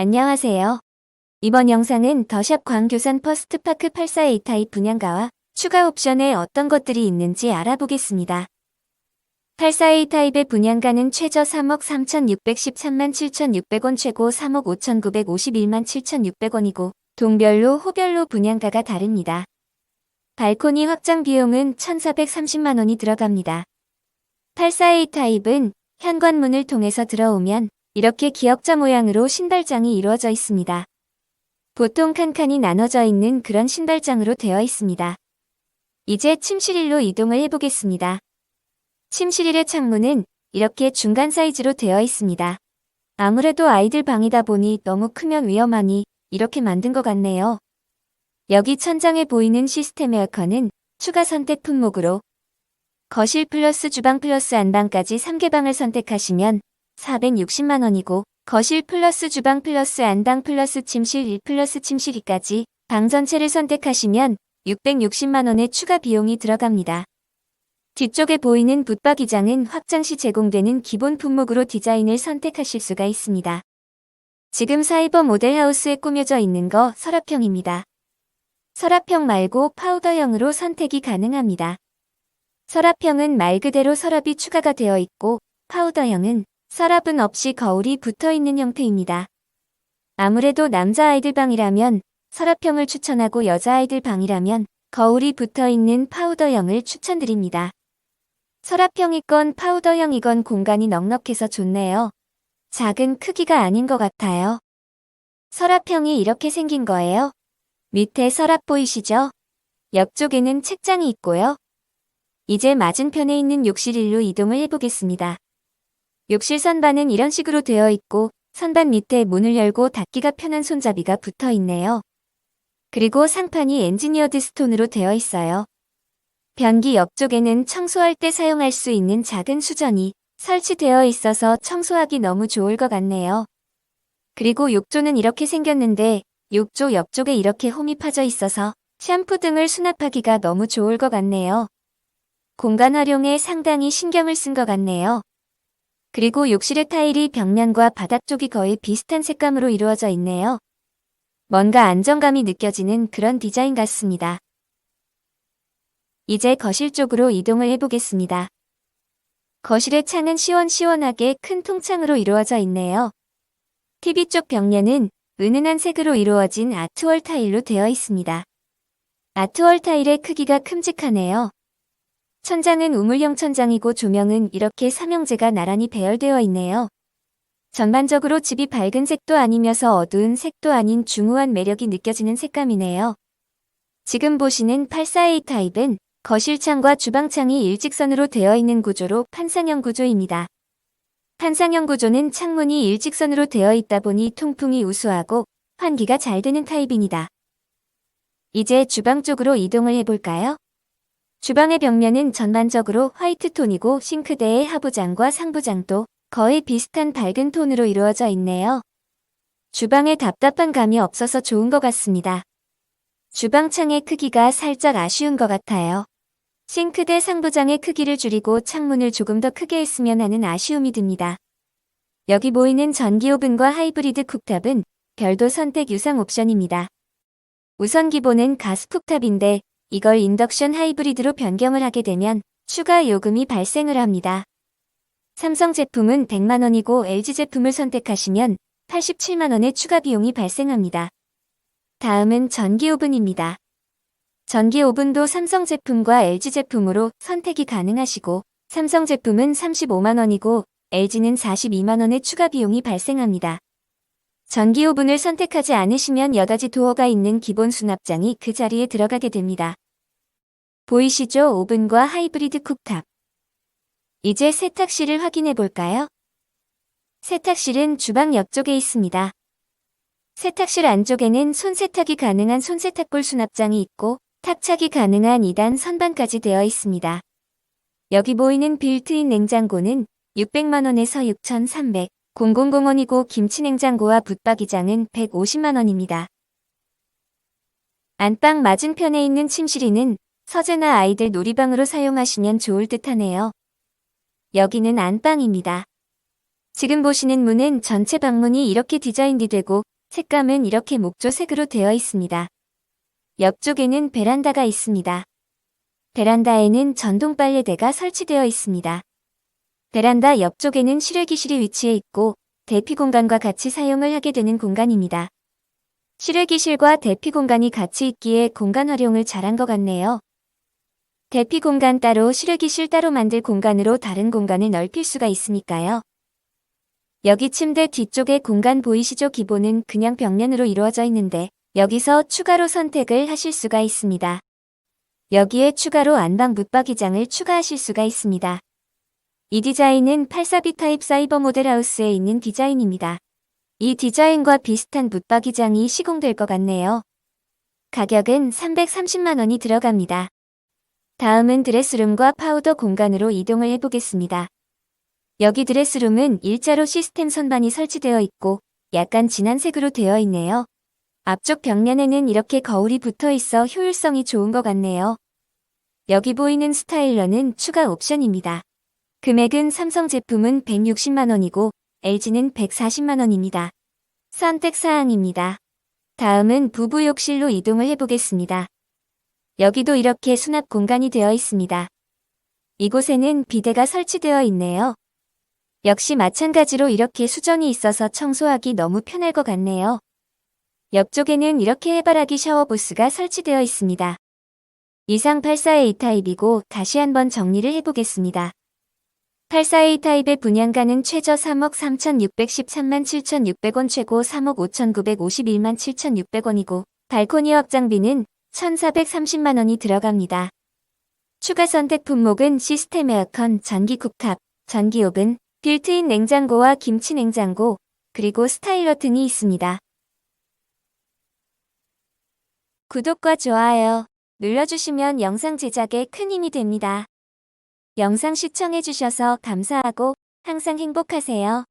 안녕하세요. 이번 영상은 더샵 광교산 퍼스트파크 84A 타입 분양가와 추가 옵션에 어떤 것들이 있는지 알아보겠습니다. 84A 타입의 분양가는 최저 3억 3,613만 7,600원 최고 3억 5,951만 7,600원이고 동별로 호별로 분양가가 다릅니다. 발코니 확장 비용은 1,430만 원이 들어갑니다. 84A 타입은 현관문을 통해서 들어오면 이렇게 기역자 모양으로 신발장이 이루어져 있습니다. 보통 칸칸이 나눠져 있는 그런 신발장으로 되어 있습니다. 이제 침실일로 이동을 해보겠습니다. 침실일의 창문은 이렇게 중간 사이즈로 되어 있습니다. 아무래도 아이들 방이다 보니 너무 크면 위험하니 이렇게 만든 것 같네요. 여기 천장에 보이는 시스템 에어컨은 추가 선택 품목으로 거실 플러스 주방 플러스 안방까지 3개 방을 선택하시면 460만 원이고 거실 플러스 주방 플러스 안방 플러스 침실 1 플러스 침실 2까지 방 전체를 선택하시면 660만 원의 추가 비용이 들어갑니다. 뒤쪽에 보이는 붙박이장은 확장 시 제공되는 기본 품목으로 디자인을 선택하실 수가 있습니다. 지금 사이버 모델하우스에 꾸며져 있는 거 서랍형입니다. 서랍형 말고 파우더형으로 선택이 가능합니다. 서랍형은 말 그대로 서랍이 추가가 되어 있고 파우더형은 서랍은 없이 거울이 붙어 있는 형태입니다. 아무래도 남자아이들 방이라면 서랍형을 추천하고 여자아이들 방이라면 거울이 붙어 있는 파우더형을 추천드립니다. 서랍형이건 파우더형이건 공간이 넉넉해서 좋네요. 작은 크기가 아닌 것 같아요. 서랍형이 이렇게 생긴 거예요. 밑에 서랍 보이시죠? 옆쪽에는 책장이 있고요. 이제 맞은편에 있는 욕실 일로 이동을 해보겠습니다. 욕실 선반은 이런 식으로 되어 있고 선반 밑에 문을 열고 닫기가 편한 손잡이가 붙어 있네요. 그리고 상판이 엔지니어드 스톤으로 되어 있어요. 변기 옆쪽에는 청소할 때 사용할 수 있는 작은 수전이 설치되어 있어서 청소하기 너무 좋을 것 같네요. 그리고 욕조는 이렇게 생겼는데 욕조 옆쪽에 이렇게 홈이 파져 있어서 샴푸 등을 수납하기가 너무 좋을 것 같네요. 공간 활용에 상당히 신경을 쓴 것 같네요. 그리고 욕실의 타일이 벽면과 바닥 쪽이 거의 비슷한 색감으로 이루어져 있네요. 뭔가 안정감이 느껴지는 그런 디자인 같습니다. 이제 거실 쪽으로 이동을 해보겠습니다. 거실의 창은 시원시원하게 큰 통창으로 이루어져 있네요. TV 쪽 벽면은 은은한 색으로 이루어진 아트월 타일로 되어 있습니다. 아트월 타일의 크기가 큼직하네요. 천장은 우물형 천장이고 조명은 이렇게 삼형제가 나란히 배열되어 있네요. 전반적으로 집이 밝은 색도 아니면서 어두운 색도 아닌 중후한 매력이 느껴지는 색감이네요. 지금 보시는 84A 타입은 거실창과 주방창이 일직선으로 되어 있는 구조로 판상형 구조입니다. 판상형 구조는 창문이 일직선으로 되어 있다 보니 통풍이 우수하고 환기가 잘 되는 타입입니다. 이제 주방 쪽으로 이동을 해볼까요? 주방의 벽면은 전반적으로 화이트 톤이고 싱크대의 하부장과 상부장도 거의 비슷한 밝은 톤으로 이루어져 있네요. 주방에 답답한 감이 없어서 좋은 것 같습니다. 주방 창의 크기가 살짝 아쉬운 것 같아요. 싱크대 상부장의 크기를 줄이고 창문을 조금 더 크게 했으면 하는 아쉬움이 듭니다. 여기 보이는 전기 오븐과 하이브리드 쿡탑은 별도 선택 유상 옵션입니다. 우선 기본은 가스 쿡탑인데 이걸 인덕션 하이브리드로 변경을 하게 되면 추가 요금이 발생을 합니다. 삼성 제품은 100만원이고 LG 제품을 선택하시면 87만원의 추가 비용이 발생합니다. 다음은 전기 오븐입니다. 전기 오븐도 삼성 제품과 LG 제품으로 선택이 가능하시고 삼성 제품은 35만원이고 LG는 42만원의 추가 비용이 발생합니다. 전기 오븐을 선택하지 않으시면 여닫이 도어가 있는 기본 수납장이 그 자리에 들어가게 됩니다. 보이시죠? 오븐과 하이브리드 쿡탑. 이제 세탁실을 확인해 볼까요? 세탁실은 주방 옆쪽에 있습니다. 세탁실 안쪽에는 손세탁이 가능한 손세탁볼 수납장이 있고 탁착이 가능한 2단 선반까지 되어 있습니다. 여기 보이는 빌트인 냉장고는 600만원에서 6,300, 0001이고 김치냉장고와 붙박이장은 150만원입니다. 안방 맞은편에 있는 침실이는 서재나 아이들 놀이방으로 사용하시면 좋을 듯 하네요. 여기는 안방입니다. 지금 보시는 문은 전체 방문이 이렇게 디자인이 되고 색감은 이렇게 목조색으로 되어 있습니다. 옆쪽에는 베란다가 있습니다. 베란다에는 전동 빨래대가 설치되어 있습니다. 베란다 옆쪽에는 실외기실이 위치해 있고 대피 공간과 같이 사용을 하게 되는 공간입니다. 실외기실과 대피 공간이 같이 있기에 공간 활용을 잘한 것 같네요. 대피 공간 따로 실외기실 따로 만들 공간으로 다른 공간을 넓힐 수가 있으니까요. 여기 침대 뒤쪽에 공간 보이시죠? 기본은 그냥 벽면으로 이루어져 있는데 여기서 추가로 선택을 하실 수가 있습니다. 여기에 추가로 안방 붙박이장을 추가하실 수가 있습니다. 이 디자인은 84B 타입 사이버 모델 하우스에 있는 디자인입니다. 이 디자인과 비슷한 붙박이장이 시공될 것 같네요. 가격은 330만원이 들어갑니다. 다음은 드레스룸과 파우더 공간으로 이동을 해보겠습니다. 여기 드레스룸은 일자로 시스템 선반이 설치되어 있고 약간 진한 색으로 되어 있네요. 앞쪽 벽면에는 이렇게 거울이 붙어 있어 효율성이 좋은 것 같네요. 여기 보이는 스타일러는 추가 옵션입니다. 금액은 삼성 제품은 160만원이고 LG는 140만원입니다. 선택사항입니다. 다음은 부부 욕실로 이동을 해보겠습니다. 여기도 이렇게 수납 공간이 되어 있습니다. 이곳에는 비데가 설치되어 있네요. 역시 마찬가지로 이렇게 수전이 있어서 청소하기 너무 편할 것 같네요. 옆쪽에는 이렇게 해바라기 샤워 부스가 설치되어 있습니다. 이상 84A 타입이고 다시 한번 정리를 해보겠습니다. 84A 타입의 분양가는 최저 3억 3,613만 7,600원 최고 3억 5,951만 7,600원이고 발코니 확장비는 1,430만원이 들어갑니다. 추가 선택 품목은 시스템 에어컨, 전기 쿡탑, 전기 오븐, 빌트인 냉장고와 김치 냉장고, 그리고 스타일러 등이 있습니다. 구독과 좋아요 눌러주시면 영상 제작에 큰 힘이 됩니다. 영상 시청해주셔서 감사하고 항상 행복하세요.